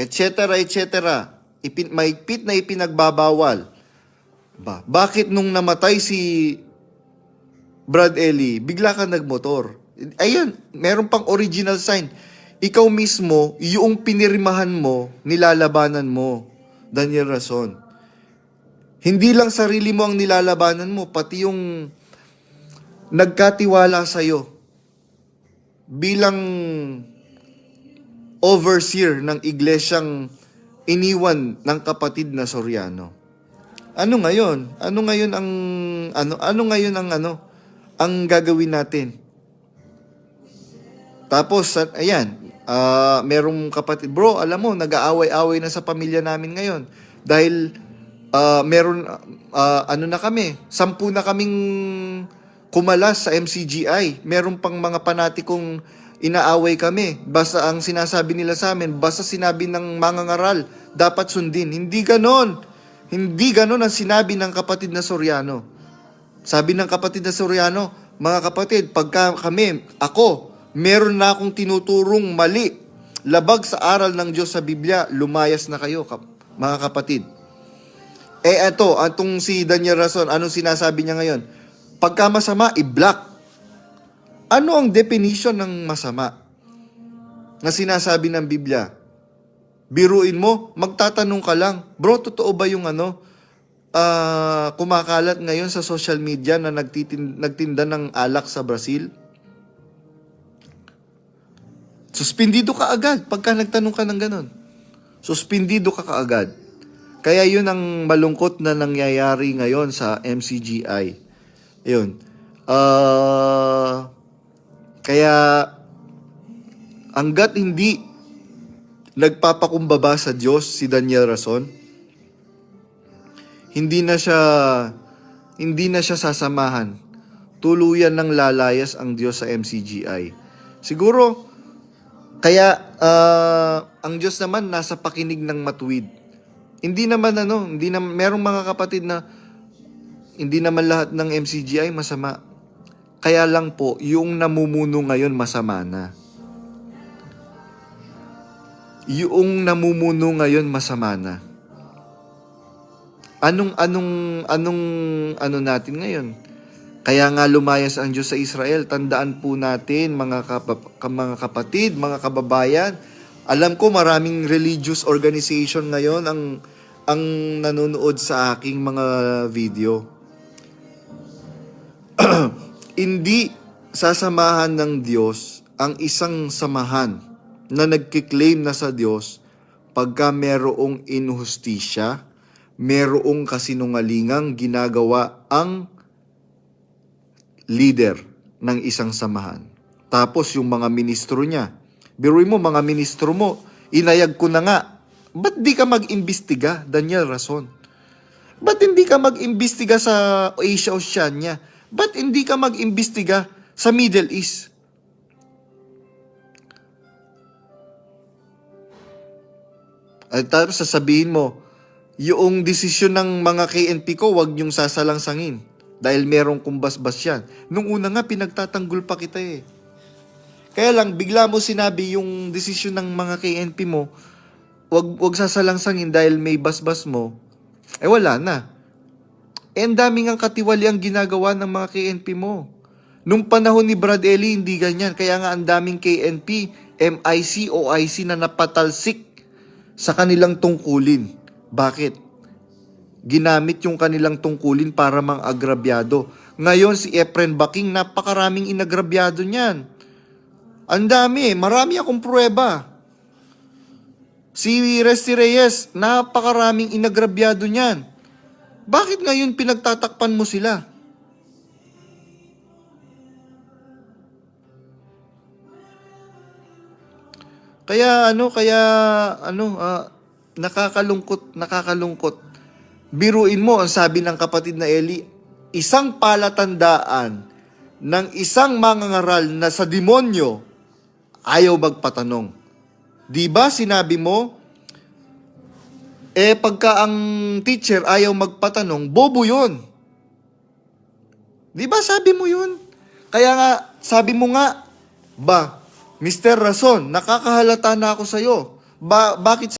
etc., etc., ipin, maigpit na ipinagbabawal. Ba, bakit nung namatay si Brad Ellie, bigla ka nagmotor? Ayan, meron pang original sign. Ikaw mismo, yung pinirmahan mo, nilalabanan mo, Daniel Rason. Hindi lang sarili mo ang nilalabanan mo, pati yung nagkatiwala sa'yo bilang overseer ng iglesyang iniwan ng kapatid na Soriano. Ano ngayon? Ano ngayon ang ano ano ngayon ang ano ang gagawin natin? Tapos ayan, ah merong kapatid, bro, alam mo, nag-aaway-away na sa pamilya namin ngayon dahil ah, meron ah, ano na kami, sampu na kaming kumalas sa MCGI. Meron pang mga panatikong inaaway kami. Basta ang sinasabi nila sa amin, basta sinabi ng mga ngaral, dapat sundin. Hindi ganon. Hindi ganon ang sinabi ng kapatid na Soriano. Sabi ng kapatid na Soriano, mga kapatid, pagka kami, ako, meron na akong tinuturong mali, labag sa aral ng Diyos sa Biblia, lumayas na kayo, kap- mga kapatid. Eh eto, atong si Daniel Rason, anong sinasabi niya ngayon? Pagka masama, i-block. Ano ang definition ng masama? Na sinasabi ng Biblia? Biruin mo, magtatanong ka lang, bro, totoo ba yung ano, ah, kumakalat ngayon sa social media na nagtitin, nagtinda ng alak sa Brazil? Suspindido ka agad pagka nagtanong ka ng ganon. Suspindido ka kaagad. Kaya yun ang malungkot na nangyayari ngayon sa MCGI. Yun. Ah, kaya hanggat hindi nagpapakumbaba sa Diyos si Daniel Rason, hindi na siya hindi na siya sasamahan. Tuluyan ng lalayas ang Diyos sa MCGI. Siguro kaya ah, ang Diyos naman nasa pakinig ng matuwid. Hindi naman ano, hindi na merong mga kapatid na hindi naman lahat ng MCGI masama. Kaya lang po, yung namumuno ngayon masama na. Yung namumuno ngayon masama na. Anong anong anong ano natin ngayon? Kaya nga lumayas ang Diyos sa Israel. Tandaan po natin mga kapa- ka- mga kapatid, mga kababayan. Alam ko maraming religious organization ngayon ang ang nanonood sa aking mga video. Hindi sasamahan ng Diyos ang isang samahan na nagkiklaim na sa Diyos pagka merong inhustisya, merong kasinungalingang ginagawa ang leader ng isang samahan. Tapos yung mga ministro niya, biruin mo mga ministro mo, inayag ko na nga, ba't di ka mag-imbestiga, Daniel Rason? Ba't hindi ka mag-imbestiga sa Asia Oceania? Ba't hindi ka mag-imbestiga sa Middle East? At tapos sasabihin mo, yung desisyon ng mga KNP ko, wag niyong sasalangsangin. Dahil merong kumbasbas yan. Nung una nga, pinagtatanggol pa kita eh. Kaya lang, bigla mo sinabi yung desisyon ng mga KNP mo, wag, wag sasalangsangin dahil may basbas mo, eh wala na. Eh, ang daming ang katiwali ginagawa ng mga KNP mo. Nung panahon ni Brad Ellie, hindi ganyan. Kaya nga ang daming KNP, MIC, OIC na napatalsik sa kanilang tungkulin. Bakit? Ginamit yung kanilang tungkulin para mang agrabyado. Ngayon si Efren Baking, napakaraming inagrabyado niyan. Ang dami, marami akong pruweba. Si Resty Reyes, napakaraming inagrabyado niyan. Bakit ngayon pinagtatakpan mo sila? Kaya ano, kaya ano, ah, nakakalungkot, nakakalungkot. Biruin mo, ang sabi ng kapatid na Eli, isang palatandaan ng isang mangangaral na sa demonyo ayaw magpatanong. Di ba sinabi mo, eh pagka ang teacher ayaw magpatanong, bobo yun. Di ba sabi mo yun? Kaya nga, sabi mo nga, ba, Mr. Rason, nakakahalata na ako sa'yo. Ba, bakit